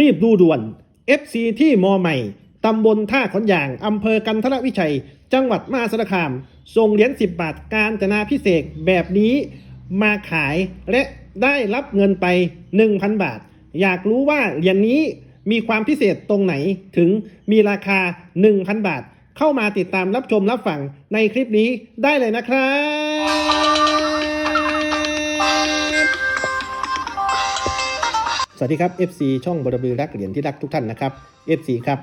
รีบดูด่วน FC ที่มอใหม่ ตำบลท่าขอนยาง อำเภอกันทรวิชัย จังหวัดมหาสารคาม ส่งเหรียญ10 บาทการจนาพิเศษแบบนี้มาขายและได้รับเงินไป 1,000 บาท อยากรู้ว่าเหรียญนี้มีความพิเศษตรงไหนถึงมีราคา 1,000 บาท เข้ามาติดตามรับชมรับฟังในคลิปนี้ได้เลยนะครับ วัสดีครับ FC ช่องบรบือรักเหรียญที่รักทุกท่านนะครับ FC ครับ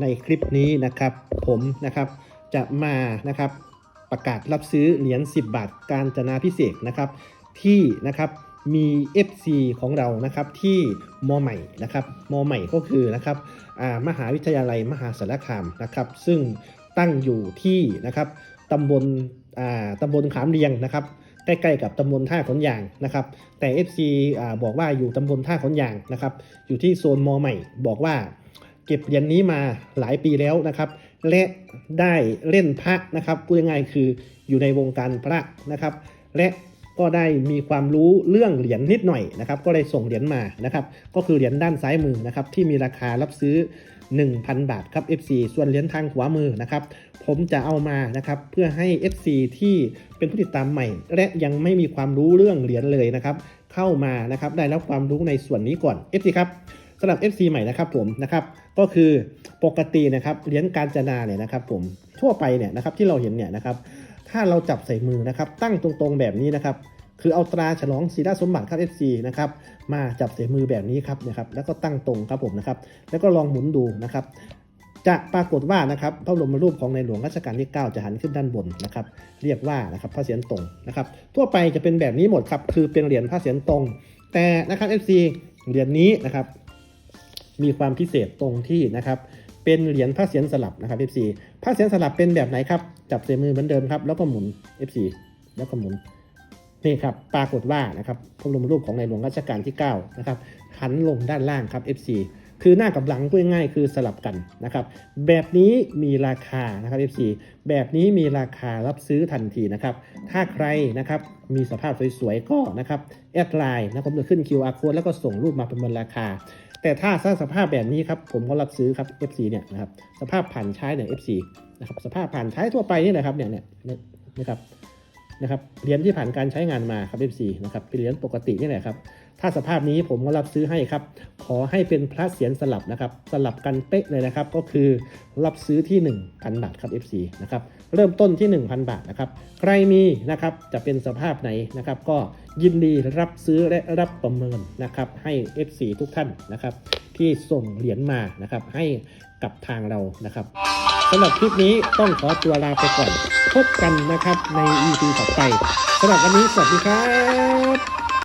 ในคลิปนี้นะครับผมนะครับจะมานะครับประกาศรับซื้อเหรียญ10 บาทการจนาพิเศษนะครับที่นะครับมี FC ของเรานะครับที่มอใหม่นะครับมอใหม่ก็คือนะครับมหาวิทยาลัยมหาสารคามนะครับซึ่งตั้งอยู่ที่นะครับตำบลอ่าตำบลขามเรียงนะครับ ใกล้ๆกับตำบลท่าขนยางนะครับ แต่ FC อ่าบอกว่าอยู่ตำบลท่าขนยางนะครับ อยู่ที่โซนมอใหม่ บอกว่า เก็บเหรียญนี้มาหลายปีแล้วนะครับ และได้เล่นพระนะครับพูดง่ายๆคืออยู่ในวงการพระนะครับ และก็ได้มีความรู้เรื่องเหรียญนิดหน่อยนะครับ ก็เลยส่งเหรียญมานะครับ ก็คือเหรียญด้านซ้ายมือนะครับที่มีราคารับซื้อ 1,000 บาทครับ FC ส่วนเหรียญทางขวามือนะครับ ผมจะเอามานะครับเพื่อให้ FC ที่เป็นผู้ติดตามใหม่ และยังไม่มีความรู้เรื่องเหรียญเลยนะครับ เข้ามานะครับได้รับความรู้ในส่วนนี้ก่อน FC ครับสำหรับ FC ใหม่นะครับผมนะครับก็คือปกตินะครับเหรียญการจนาเนี่ยนะครับ ผมทั่วไปเนี่ยนะครับที่เราเห็นเนี่ยนะครับถ้าเราจับใส่มือนะครับ ตั้งตรงๆแบบนี้นะครับ คือเอาตราฉลองศีลสมบัติครับ FC นะครับมาจับใส่มือแบบนี้ครับนะครับแล้วก็ตั้งตรงครับผมนะครับแล้วก็ลองหมุนดูนะครับจะปรากฏว่านะครับพระบรมรูปของในหลวงรัชกาลที่ 9 จะหันขึ้นด้านบนนะครับ เรียกว่านะครับพระเศียรตรงนะครับ ทั่วไปจะเป็นแบบนี้หมดครับ คือเป็นเหรียญพระเศียรตรง แต่นะครับ FC เหรียญนี้นะครับ มีความพิเศษตรงที่นะครับ เป็นเหรียญพระเศียรสลับนะครับ FC พระเศียรสลับเป็นแบบไหนครับ จับใส่มือเหมือนเดิมครับ แล้วก็หมุน FC แล้วก็หมุน นี่ครับปรากฏว่านะครับพระบรมรูปของในหลวงรัชกาลที่9นะครับหันลงด้านล่างครับ FC คือหน้ากับหลังพูดง่ายคือสลับกันนะครับ แบบนี้มีราคานะครับ FC แบบนี้มีราคารับซื้อทันทีนะครับ ถ้าใครนะครับมีสภาพสวยๆก็นะครับแอดไลน์นะผมจะขึ้น QR code แล้วก็ส่งรูปมาประเมินราคา แต่ถ้าสร้างสภาพแบบนี้ครับผมก็รับซื้อครับ FC เนี่ยนะครับสภาพผ่านใช้เนี่ย FC นะครับสภาพผ่านใช้ทั่วไปนี่แหละครับเนี่ยเนี่ยนะครับ นะครับเหรียญที่ผ่านการใช้งานมาครับ FC นะครับเป็นเหรียญปกตินี่แหละครับ ถ้าสภาพนี้ผมก็รับซื้อให้ครับ ขอให้เป็นพระเศียรสลับนะครับ สลับกันเป๊ะเลยนะครับ ก็คือรับซื้อที่ 1,000 บาทครับ FC นะครับ เริ่มต้นที่ 1,000 บาทนะครับ ใครมีนะครับ จะเป็นสภาพไหนนะครับ ก็ยินดีรับซื้อและรับประเมินนะครับ ให้ FC ทุกท่านนะครับ ที่ส่งเหรียญมานะครับ ให้กับทางเรานะครับสำหรับคลิปนี้ต้องขอตัวลาไปก่อน พบกันนะครับใน EP ต่อไปสำหรับวันนี้สวัสดีครับ